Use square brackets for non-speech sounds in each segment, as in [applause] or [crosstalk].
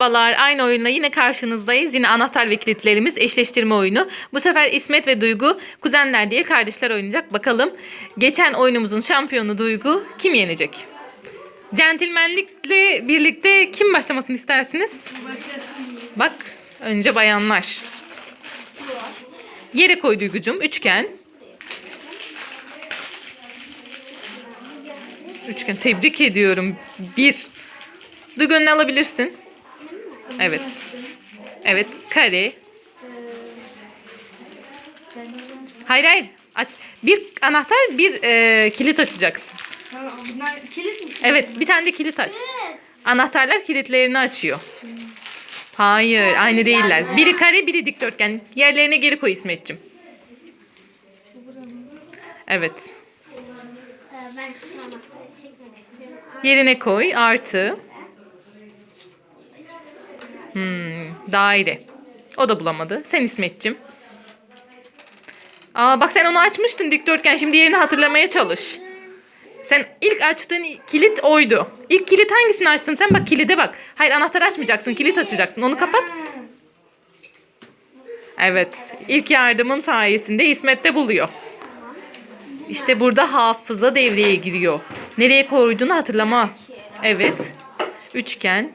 Merhabalar, aynı oyunla yine karşınızdayız. Yine anahtar ve kilitlerimiz eşleştirme oyunu. Bu sefer İsmet ve Duygu kuzenler değil kardeşler oynayacak. Bakalım geçen oyunumuzun şampiyonu Duygu kim yenecek? Centilmenlikle birlikte kim başlamasını istersiniz? Bak önce bayanlar. Yere koy Duygucum üçgen. Üçgen tebrik ediyorum. Bir. Duygu alabilirsin. Evet. Evet. Kare. Hayır hayır. Aç. Bir anahtar bir e, kilit açacaksın. Bunlar kilit mi? Evet bir tane de kilit aç. Anahtarlar kilitlerini açıyor. Hayır aynı değiller. Biri kare biri dikdörtgen. Yerlerine geri koy İsmet'ciğim. Evet. Ee. Yerine koy artı. Hmm, daire. O da bulamadı. Sen İsmet'cim. Aa bak sen onu açmıştın dikdörtgen. Şimdi yerini hatırlamaya çalış. Sen ilk açtığın kilit oydu. İlk kilit hangisini açtın sen? Bak kilide bak. Hayır anahtar açmayacaksın. Kilit açacaksın. Onu kapat. Evet. ilk yardımım sayesinde İsmet de buluyor. İşte burada hafıza devreye giriyor. Nereye koyduğunu hatırlama. Evet. Üçgen.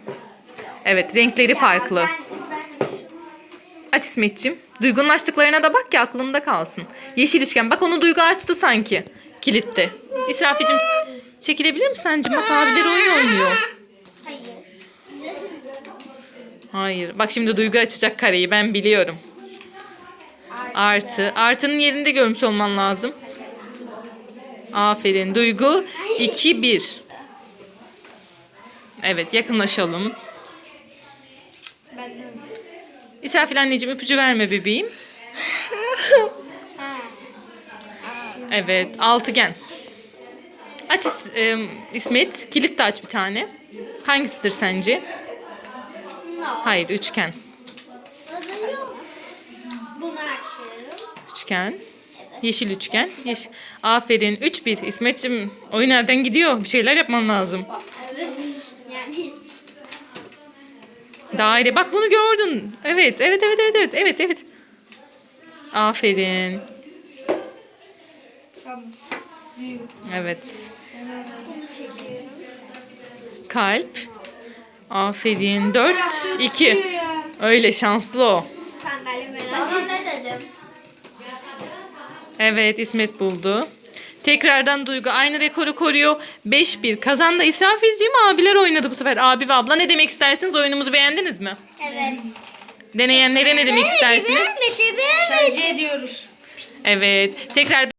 Evet renkleri farklı. Aç İsmet'ciğim. Duygunun açtıklarına da bak ki aklında kalsın. Yeşil üçgen. Bak onu Duygu açtı sanki. Kilitte. İsrafil'cim çekilebilir misin anneciğim? Bak abileri oyun oynuyor. hayır. Bak şimdi Duygu açacak kareyi ben biliyorum. Artı. Artının yerinde görmüş olman lazım. Aferin. Duygu 2 1. Evet yakınlaşalım. Ben de İsrafil anneciğim ipucu verme bebeğim. [laughs] Evet altıgen. Aç e, İsmet. Kilit de aç bir tane. Hangisidir sence? Hayır üçgen. Üçgen. Yeşil üçgen. Yeşil. Aferin. 3-1. İsmet'cim oyun nereden gidiyor? Bir şeyler yapman lazım. Evet. Yani Daire. Bak bunu gördün. Evet. Evet evet evet evet. Evet evet. Aferin. Evet. Kalp. Aferin. 4 2. Tutuyor ya. Öyle şanslı o. Sandalye? Evet İsmet buldu. Tekrardan Duygu aynı rekoru koruyor. 5-1 kazandı. İsrafilciğim abiler oynadı bu sefer. Abi ve abla ne demek istersiniz? Oyunumuzu beğendiniz mi? Evet. Deneyenlere ne demek istersiniz? Beğenmedi, beğenmedi. Tercih ediyoruz. Evet. Tekrar